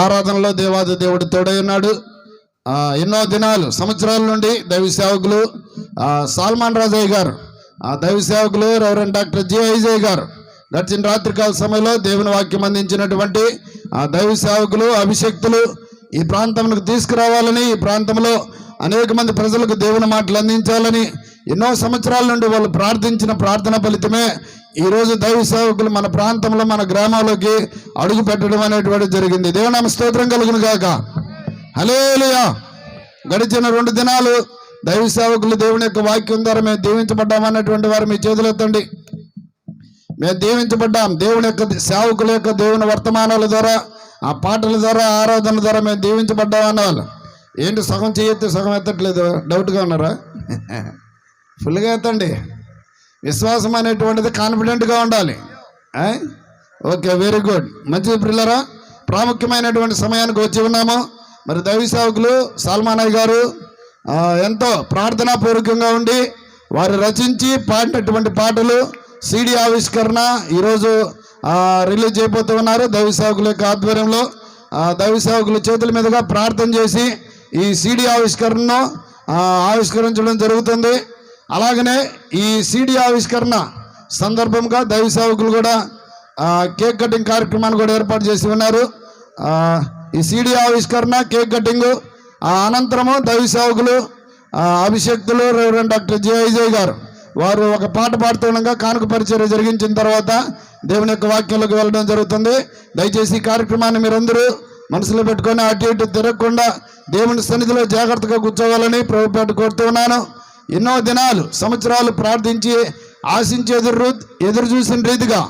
ఆరాధనలో దేవాది దేవుడు తోడై ఉన్నాడు. ఎన్నో దినాలు సంవత్సరాల నుండి దైవ సేవకులు సాల్మాన్ రాజయ్య గారు ఆ దైవ సేవకులు రెవరెండ్ డాక్టర్ జి ఐజయ్ గారు గడిచిన రాత్రికాల సమయంలో దేవుని వాక్యం అందించినటువంటి ఆ దైవ సేవకులు అభిషక్తులు ఈ ప్రాంతంలో తీసుకురావాలని ఈ ప్రాంతంలో అనేక మంది ప్రజలకు దేవుని మాటలు అందించాలని ఎన్నో సంవత్సరాల నుండి వాళ్ళు ప్రార్థించిన ప్రార్థన ఫలితమే ఈరోజు దైవ సేవకులు మన ప్రాంతంలో మన గ్రామాలకి అడుగు పెట్టడం అనేటువంటి జరిగింది. దేవునామ స్తోత్రం కలుగును గాక. హలేలుయా గడిచిన రెండు దినాలు దైవ సేవకులు దేవుని యొక్క వాక్యం ద్వారా మేము దీవించబడ్డామన్నటువంటి వారు మీ చేతులు ఎత్తండి. మేము దీవించబడ్డాం దేవుని యొక్క సేవకుల యొక్క దేవుని వర్తమానాల ద్వారా ఆ పాటల ద్వారా ఆరాధన ద్వారా మేము దీవించబడ్డామన్న వాళ్ళు ఏంటి సగం చేయొద్దు సగం ఎత్తట్లేదు? డౌట్గా ఉన్నారా? ఫుల్గా ఎత్తండి. విశ్వాసం అనేటువంటిది కాన్ఫిడెంట్గా ఉండాలి. ఓకే వెరీ గుడ్ మంచిది పిల్లరా? ప్రాముఖ్యమైనటువంటి సమయానికి వచ్చి ఉన్నాము. మరి దైవ సేవకులు సల్మానయ్య గారు ఎంతో ప్రార్థనాపూర్వకంగా ఉండి వారు రచించి పాడినటువంటి పాటలు సిడి ఆవిష్కరణ ఈరోజు రిలీజ్ అయిపోతూ ఉన్నారు. దైవ సేవకుల యొక్క ఆధ్వర్యంలో దైవ సేవకుల చేతుల మీదుగా ప్రార్థన చేసి ఈ సిడి ఆవిష్కరణను ఆవిష్కరించడం జరుగుతుంది. అలాగనే ఈ సిడి ఆవిష్కరణ సందర్భంగా దైవ సేవకులు కూడా కేక్ కటింగ్ కార్యక్రమాన్ని కూడా ఏర్పాటు చేసి ఉన్నారు. ఈ సిడి ఆవిష్కరణ కేక్ కటింగు అనంతరము దైవ సేవకులు అభిషక్తులు రెవరెండ్ డాక్టర్ జే విజయ్ గారు వారు ఒక పాట పాడుతుండగా కానుక పరిచయం జరిగించిన తర్వాత దేవుని యొక్క వాక్యంలోకి వెళ్ళడం జరుగుతుంది. దయచేసి ఈ కార్యక్రమాన్ని మీరందరూ మనసులో పెట్టుకొని అటు ఇటు తిరగకుండా దేవుని సన్నిధిలో జాగ్రత్తగా కూర్చోవాలని ప్రభుపేట కోరుతూ ఉన్నాను. ఎన్నో దినాలు సంవత్సరాలు ప్రార్థించి ఆశించి ఎదురు ఎదురు చూసిన రీతిగా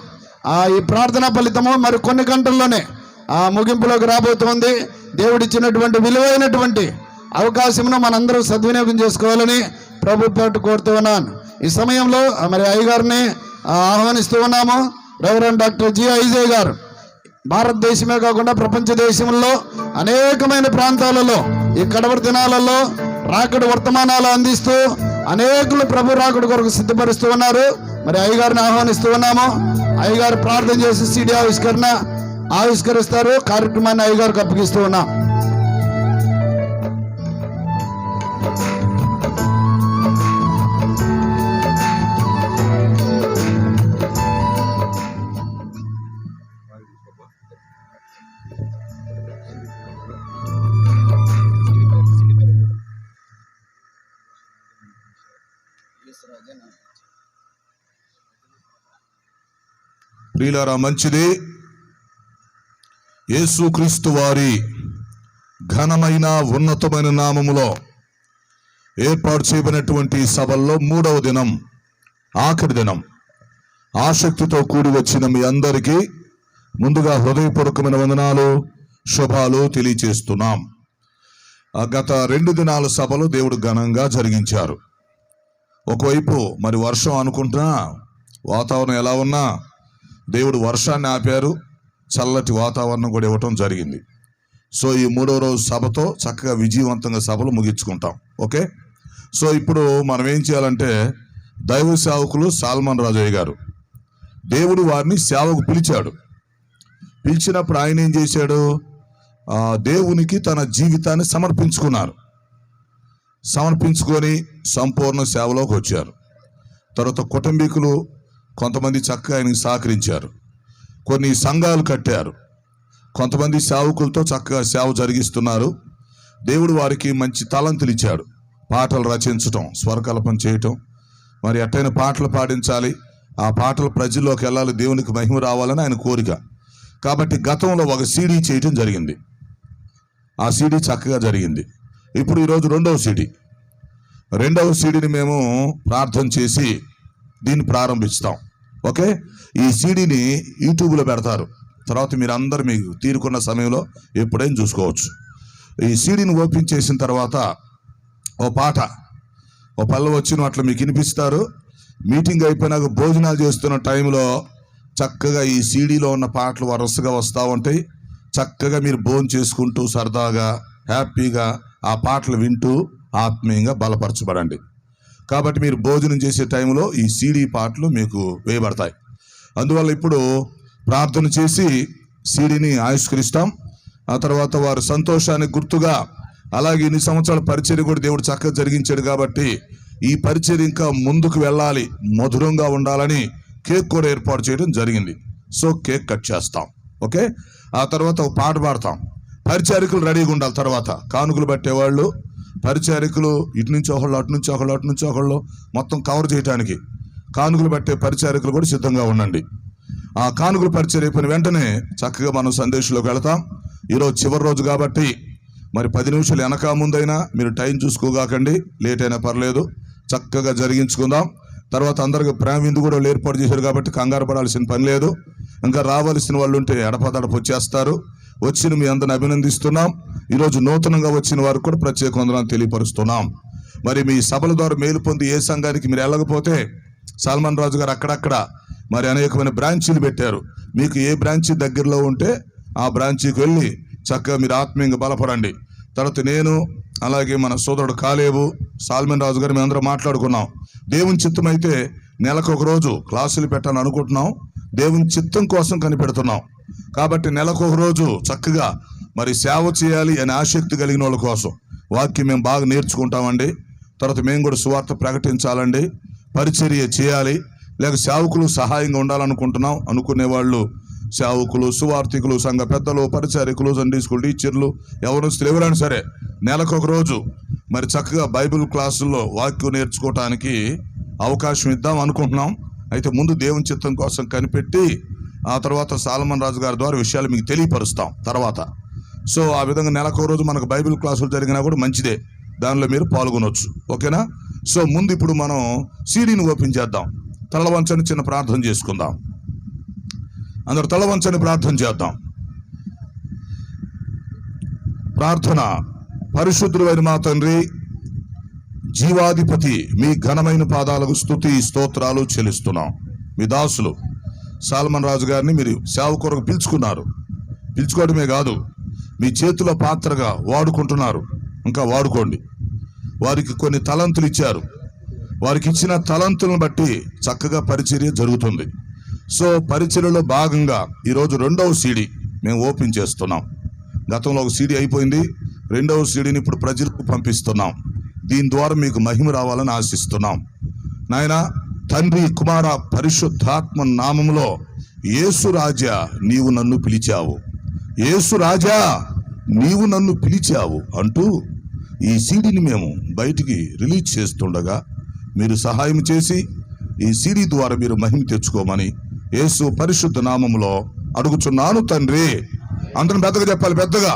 ఈ ప్రార్థన ఫలితము మరి కొన్ని గంటల్లోనే ఆ ముగింపులోకి రాబోతోంది. దేవుడిచ్చినటువంటి విలువైనటువంటి అవకాశమును మనందరం సద్వినియోగం చేసుకోవాలని ప్రభు కోరుతూ ఉన్నాను. ఈ సమయంలో మరి అయ్యగారిని ఆహ్వానిస్తూ ఉన్నాము. రెవరెండ్ డాక్టర్ జి ఐజయ్ గారు. భారతదేశమే కాకుండా ప్రపంచ దేశంలో అనేకమైన ప్రాంతాలలో ఈ కడవరి దినాలలో రాకడు వర్తమానాలు అందిస్తూ అనేకులు ప్రభు రాకడు కొరకు సిద్ధపరుస్తూ ఉన్నారు. మరి అయ్యగారిని ఆహ్వానిస్తూ ఉన్నాము. అయ్యగారు ప్రార్థన చేసి సిడి ఆవిష్కరణ ఆవిష్కరిస్తారు. కార్యక్రమాన్ని అయ్యగారికి అప్పగిస్తూ ఉన్నాం. ప్రియులారా మంచిది. యేసుక్రీస్తు వారి ఘనమైన ఉన్నతమైన నామములో ఏర్పాటు చేయబడినటువంటి సభల్లో మూడవ దినం ఆఖరి దినం. ఆసక్తితో కూడి వచ్చిన మీ అందరికీ ముందుగా హృదయపూర్వకమైన వందనాలు శుభాలు తెలియచేస్తున్నాం గత రెండు దినాల సభలు దేవుడు ఘనంగా జరిగించారు. ఒకవైపు మరి వర్షం అనుకుంటున్నా వాతావరణం ఎలా ఉన్నా దేవుడు వర్షాన్ని ఆపారు చల్లటి వాతావరణం కూడా ఇవ్వటం జరిగింది. సో ఈ మూడో రోజు సభతో చక్కగా విజయవంతంగా సభలు ముగించుకుంటాం. ఓకే? సో ఇప్పుడు మనం ఏం చేయాలంటే దైవ సేవకులు సాల్మన్ రాజయ్య గారు దేవుడు వారిని సేవకు పిలిచాడు. పిలిచినప్పుడు ఆయన ఏం చేశాడు? దేవునికి తన జీవితాన్ని సమర్పించుకున్నారు. సమర్పించుకొని సంపూర్ణ సేవలోకి వచ్చారు. తర్వాత కుటుంబీకులు కొంతమంది చక్కగా ఆయనకి సహకరించారు. కొన్ని సంఘాలు కట్టారు. కొంతమంది సేవకులతో చక్కగా సేవ జరిగిస్తున్నారు. దేవుడు వారికి మంచి తలంతులు ఇచ్చాడు. పాటలు రచించటం స్వరకల్పన చేయటం. మరి ఎట్టైన పాటలు పాడించాలి. ఆ పాటలు ప్రజల్లోకి వెళ్ళాలి. దేవునికి మహిమ రావాలని ఆయన కోరిక. కాబట్టి గతంలో ఒక సీడీ చేయటం జరిగింది. ఆ సీడీ చక్కగా జరిగింది. ఇప్పుడు ఈరోజు రెండవ సీడీ. రెండవ సీడీని మేము ప్రార్థన చేసి దీన్ని ప్రారంభిస్తాం. ఓకే? ఈ సీడీని యూట్యూబ్లో పెడతారు. తర్వాత మీరు అందరు మీకు తీరుకున్న సమయంలో ఎప్పుడైనా చూసుకోవచ్చు. ఈ సీడీని ఓపెన్ చేసిన తర్వాత ఓ పాట ఓ పల్ల వచ్చిన అట్లా మీకు వినిపిస్తారు. మీటింగ్ అయిపోయినాక భోజనాలు చేస్తున్న టైంలో చక్కగా ఈ సీడీలో ఉన్న పాటలు వరుసగా వస్తూ ఉంటాయి. చక్కగా మీరు భోజనం చేసుకుంటూ సరదాగా హ్యాపీగా ఆ పాటలు వింటూ ఆత్మీయంగా బలపరచబడండి. కాబట్టి మీరు భోజనం చేసే టైంలో ఈ సీడీ పాటలు మీకు వేయబడతాయి. అందువల్ల ఇప్పుడు ప్రార్థన చేసి సీడీని ఆవిష్కరిస్తాం. ఆ తర్వాత వారు సంతోషానికి గుర్తుగా అలాగే ఇన్ని సంవత్సరాల పరిచర్య కూడా దేవుడు చక్కగా జరిగించాడు కాబట్టి ఈ పరిచర్య ఇంకా ముందుకు వెళ్ళాలి మధురంగా ఉండాలని కేక్ కూడా ఏర్పాటు చేయడం జరిగింది. సో కేక్ కట్ చేస్తాం. ఓకే? ఆ తర్వాత ఒక పాట పాడతాం. పరిచారికులు రెడీగా ఉండాలి తర్వాత. కానుకలు పట్టేవాళ్ళు పరిచారికులు ఇటు నుంచి ఒకళ్ళు అటు నుంచి ఒకళ్ళు అటు నుంచి ఒకళ్ళు మొత్తం కవర్ చేయడానికి కానుకలు పట్టే పరిచారికులు కూడా సిద్ధంగా ఉండండి. ఆ కానుకలు పరిచయం అయిపోయిన వెంటనే చక్కగా మనం సందేశంలోకి వెళతాం. ఈరోజు చివరి రోజు కాబట్టి మరి పది నిమిషాలు వెనక ముందైనా మీరు టైం చూసుకోగాకండి లేట్ అయినా పర్లేదు చక్కగా జరిగించుకుందాం. తర్వాత అందరికి ప్రేమ విందు కూడా ఏర్పాటు చేశారు కాబట్టి కంగారు పడాల్సిన పని లేదు. ఇంకా రావాల్సిన వాళ్ళు ఉంటే ఎడపదడప వచ్చేస్తారు. వచ్చిన మీ అందరిని అభినందిస్తున్నాం. ఈరోజు నూతనంగా వచ్చిన వారికి కూడా ప్రత్యేక వందనాలు తెలియపరుస్తున్నాం. మరి మీ సభల ద్వారా మేలు పొంది ఏ సంఘానికి మీరు వెళ్ళకపోతే సల్మాన్ రాజు గారు అక్కడక్కడ మరి అనేకమైన బ్రాంచీలు పెట్టారు. మీకు ఏ బ్రాంచీ దగ్గరలో ఉంటే ఆ బ్రాంచీకి వెళ్ళి చక్కగా మీరు ఆత్మీయంగా బలపడండి. తర్వాత నేను అలాగే మన సోదరుడు కాలేబు సాల్మన్ రాజు గారు మేమందరం మాట్లాడుకున్నాం. దేవుని చిత్తం అయితే నెలకు ఒక రోజు క్లాసులు పెట్టాలని అనుకుంటున్నాం. దేవుని చిత్తం కోసం కనిపెడుతున్నాం. కాబట్టి నెలకు ఒక రోజు చక్కగా మరి సేవ చేయాలి అనే ఆసక్తి కలిగిన వాళ్ళ కోసం. వాక్యం మేము బాగా నేర్చుకుంటామండి. తర్వాత మేము కూడా సువార్త ప్రకటించాలండి. పరిచర్య చేయాలి. లేక సేవకులు సహాయంగా ఉండాలనుకుంటున్నాం. అనుకునే వాళ్ళు సేవకులు సువార్థికులు సంఘ పెద్దలు పరిచారికులు సండే స్కూల్ టీచర్లు ఎవరు ఎవరైనా సరే నెలకు ఒక రోజు మరి చక్కగా బైబిల్ క్లాసుల్లో వాక్యం నేర్చుకోవటానికి అవకాశం ఇద్దాం అనుకుంటున్నాం. అయితే ముందు దేవుని చిత్తం కోసం కనిపెట్టి ఆ తర్వాత సాలమన్ రాజు గారి ద్వారా విషయాలు మీకు తెలియపరుస్తాం తర్వాత. సో ఆ విధంగా నెలకు రోజు మనకు బైబిల్ క్లాసులు జరిగినా కూడా మంచిదే. దానిలో మీరు పాల్గొనవచ్చు ఓకేనా? సో ముందు ఇప్పుడు మనం సీడీని ఓపెన్ చేద్దాం. తలవంచని చిన్న ప్రార్థన చేసుకుందాం. అందరు తలవంచని ప్రార్థన చేద్దాం. ప్రార్థన పరిశుద్ధుడైన మా తండ్రి జీవాధిపతి మీ ఘనమైన పాదాలకు స్థుతి స్తోత్రాలు చెల్లిస్తున్నాం. మీ దాసులు సాల్మన్ రాజు గారిని మీరు సేవ కొరకు పిలుచుకున్నారు. పిలుచుకోవడమే కాదు మీ చేతిలో పాత్రగా వాడుకుంటున్నారు. ఇంకా వాడుకోండి. వారికి కొన్ని తలంతులు ఇచ్చారు. వారికి ఇచ్చిన తలంతులను బట్టి చక్కగా పరిచర్య జరుగుతుంది. సో పరిచయలో భాగంగా ఈరోజు రెండవ సీడీ మేము ఓపెన్ చేస్తున్నాం. గతంలో ఒక సీడీ అయిపోయింది. రెండవ సీడీని ఇప్పుడు ప్రజలకు పంపిస్తున్నాం. దీని ద్వారా మీకు మహిమ రావాలని ఆశిస్తున్నాం. నాయన తండ్రి కుమార పరిశుద్ధాత్మ నామంలో యేసు రాజా నీవు నన్ను పిలిచావు. యేసు రాజా నీవు నన్ను పిలిచావు అంటూ ఈ సీడీని మేము బయటికి రిలీజ్ చేస్తుండగా మీరు సహాయం చేసి ఈ సీడీ ద్వారా మీరు మహిమ తెచ్చుకోమని యేసు పరిశుద్ధ నామములో అడుగుచున్నాను తండ్రి. అందరం పెద్దగా చెప్పాలి పెద్దగా.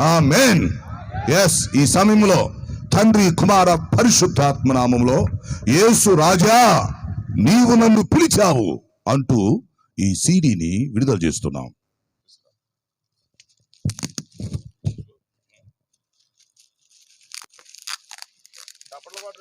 ఆ మెయిన్ ఎస్ ఈ సమయంలో తండ్రి కుమార పరిశుద్ధాత్మ నామంలో యేసు రాజా నీవు నన్ను పిలిచావు అంటూ ఈ సీడీని విడుదల చేస్తున్నాం.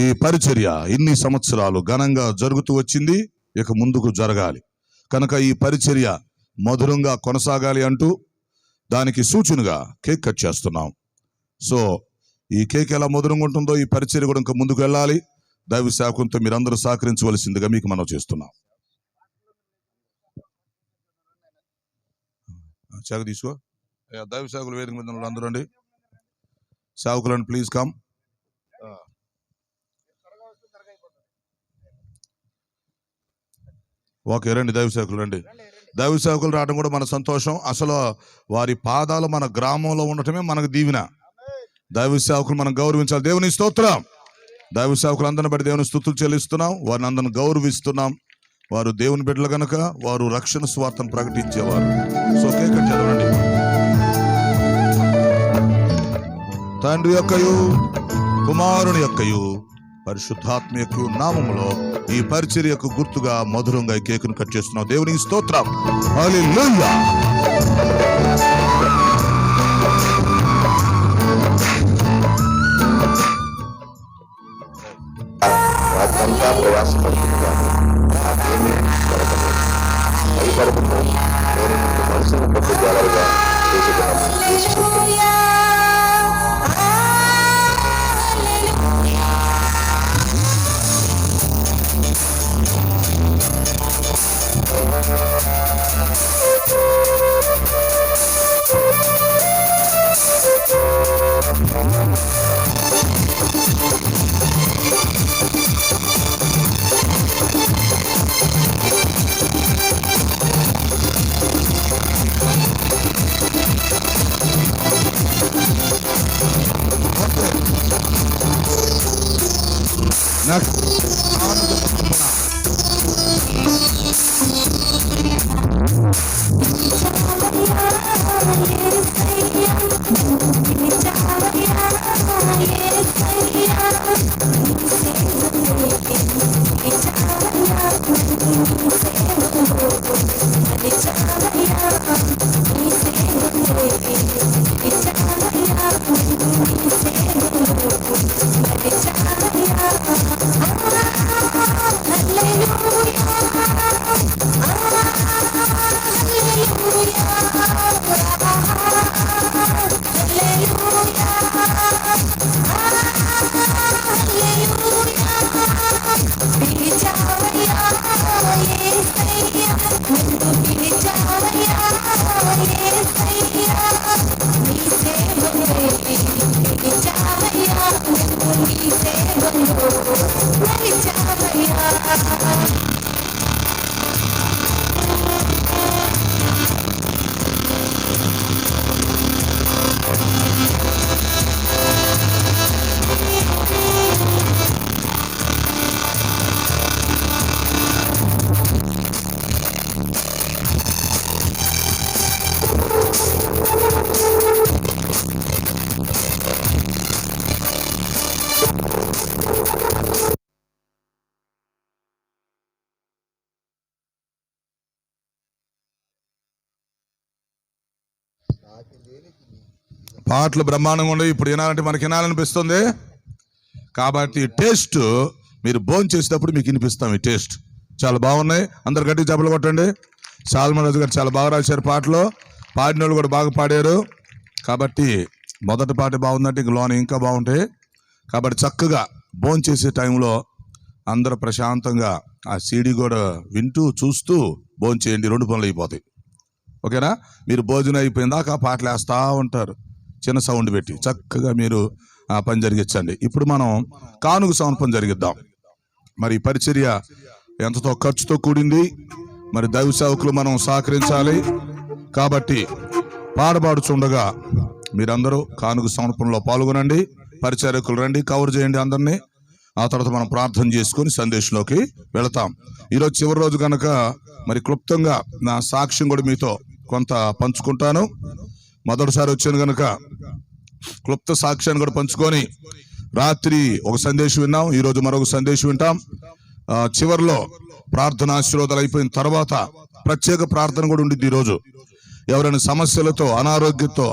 ఈ పరిచర్య ఇన్ని సంవత్సరాలు ఘనంగా జరుగుతూ వచ్చింది ఇక ముందుకు జరగాలి. కనుక ఈ పరిచర్య మధురంగా కొనసాగాలి అంటూ దానికి సూచనగా కేక్ కట్ చేస్తున్నాం. సో ఈ కేక్ ఎలా మధురంగా ఉంటుందో ఈ పరిచర్య కూడా ఇంకా ముందుకు వెళ్ళాలి. దైవ శాఖంతో మీరందరూ సహకరించవలసిందిగా మీకు మనం చేస్తున్నాం. శాఖ తీసుకో. అయ్యా, దైవ శాఖలు వేదిక మీద అందరూ అండి సేవకులను ప్లీజ్ కమ్. ఓకే రండి దైవ సేవకులు రండి. దైవ సేవకులు రావడం కూడా మన సంతోషం. అసలు వారి పాదాలు మన గ్రామంలో ఉండటమే మనకు దీవెన. దైవ సేవకులు మనం గౌరవించాలి. దేవుని స్తోత్రం. దైవ సేవకులు అందరిని బట్టి దేవుని స్థుతులు చెల్లిస్తున్నాం. వారిని అందరిని గౌరవిస్తున్నాం. వారు దేవుని బిడ్డలు గనక వారు రక్షణ స్వార్థను ప్రకటించేవారు. సో కేక చదవండి. తండ్రి యొక్కయు కుమారుని యొక్కయు పరిశుద్ధాత్మ యొక్క నామములో ఈ పరిచర్యకు గుర్తుగా మధురంగా ఈ కేకును కట్ చేస్తున్నాం దేవునికి స్తోత్రం. హల్లెలూయా. なく పాటలు బ్రహ్మాండంగా ఉండవు ఇప్పుడు వినాలంటే మనకి వినాలనిపిస్తుంది. కాబట్టి టేస్ట్ మీరు భోజనం చేసేటప్పుడు మీకు వినిపిస్తాం ఈ టేస్ట్. చాలా బాగున్నాయి. అందరు గట్టి చెప్పలు కొట్టండి. సాల్మన్ రాజు గారు చాలా బాగా రాశారు పాటలు. పాడిన వాళ్ళు కూడా బాగా పాడారు. కాబట్టి మొదటి పాట బాగుందంటే ఇంక లోన ఇంకా బాగుంటాయి. కాబట్టి చక్కగా భోజనం చేసే టైంలో అందరూ ప్రశాంతంగా ఆ సీడీ కూడా వింటూ చూస్తూ భోజనం చేయండి. రెండు పనులు అయిపోతాయి. ఓకేనా? మీరు భోజనం అయిపోయిందాక పాటలు వేస్తూ ఉంటారు. చిన్న సౌండ్ పెట్టి చక్కగా మీరు ఆ పని జరిగించండి. ఇప్పుడు మనం కానుక సమర్పణ జరిగిద్దాం. మరి పరిచర్య ఎంతతో ఖర్చుతో కూడింది? మరి దైవ సేవకులు మనం సహకరించాలి. కాబట్టి పాడబాడుచుండగా మీరందరూ కానుక సమర్పణలో పాల్గొనండి. పరిచారకులు రండి కవర్ చేయండి అందరినీ. ఆ తర్వాత మనం ప్రార్థన చేసుకొని సందేశంలోకి వెళతాం. ఈరోజు చివరి రోజు కనుక మరి క్లుప్తంగా నా సాక్ష్యం కూడా మీతో కొంత పంచుకుంటాను. మొదటిసారి వచ్చాను కనుక క్లుప్త సాక్ష్యాన్ని కూడా పంచుకొని రాత్రి ఒక సందేశం విన్నాం ఈ రోజు మరొక సందేశం వింటాం. చివరిలో చివర్లో ప్రార్థన ఆశీర్వాదాలు అయిపోయిన తర్వాత ప్రత్యేక ప్రార్థన కూడా ఉండిద్ది ఈరోజు. ఎవరైనా సమస్యలతో అనారోగ్యంతో